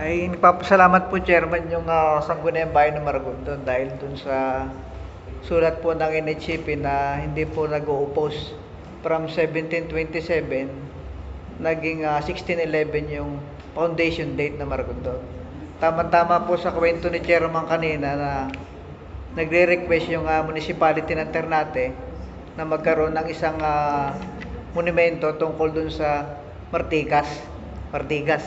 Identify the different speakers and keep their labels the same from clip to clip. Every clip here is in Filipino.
Speaker 1: Ay nagpapasalamat po chairman yung uh, Sangguniang Bayan ng Maragondon dahil dun sa sulat po ng NHCP na hindi po nag-o-oppose from 1727 naging ah, 1611 yung foundation date ng Maragondon. Tama-tama po sa kwento ni chairman kanina na nagre-request yung ah, municipality ng Ternate na magkaroon ng isang ah, monumento tungkol dun sa Martigas. Martigas.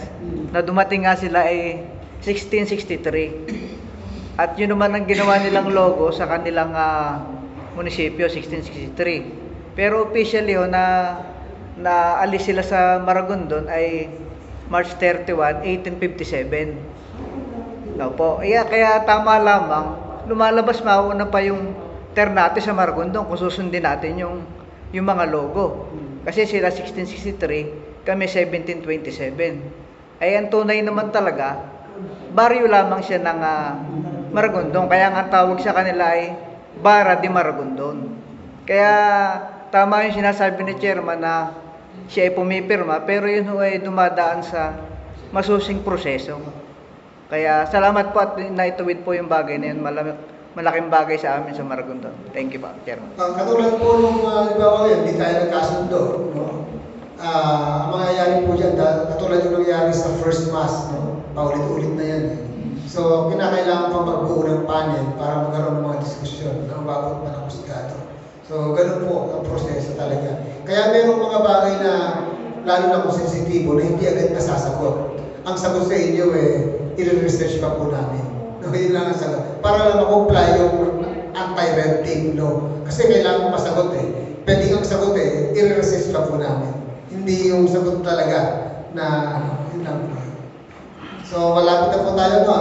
Speaker 1: Na dumating nga sila ay 1663. At yun naman ang ginawa nilang logo sa kanilang ah, munisipyo 1663. Pero officially ho na na alis sila sa Maragondon ay March 31, 1857. No po. Kaya, kaya tama lamang lumalabas mauna pa yung Ternate sa Maragondon kung susundin natin yung yung mga logo. Kasi sila 1663, kami 1727. Ay ang tunay naman talaga, baryo lamang siya ng ah, Maragondon. Kaya ang tawag sa kanila ay Bara de Maragondon. Kaya tama yung sinasabi ni chairman na siya ay pumipirma pero yun ho ay dumadaan sa masusing proseso. Kaya salamat po at naituwid po yung bagay na yun. Malaki, malaking bagay sa amin sa Maragondon. Thank you po, chairman.
Speaker 2: Ang katulad po nung uh, halimbawa ngayon, hindi tayo nagkasundo. No? Ah, ang mangyayari po dyan, katulad yung nangyari sa first mass, no? paulit-ulit na yan. eh. So, kinakailangan pa magbuo ng panel para magkaroon ng mga diskusyon na umabot pa ng husgado. So, ganun po ang proseso talaga. Kaya merong mga bagay na, lalo na kung sensitibo, na hindi agad nasasagot. Ang sagot sa inyo, eh, i-research pa po namin. No, yun lang ang sagot. Para lang ma-comply yung anti-renting law. Kasi kailangan masagot eh. Pwede kang sagot eh, i-resist pa po namin. Hindi yung sagot talaga na, yun. So, malapit na po tayo no.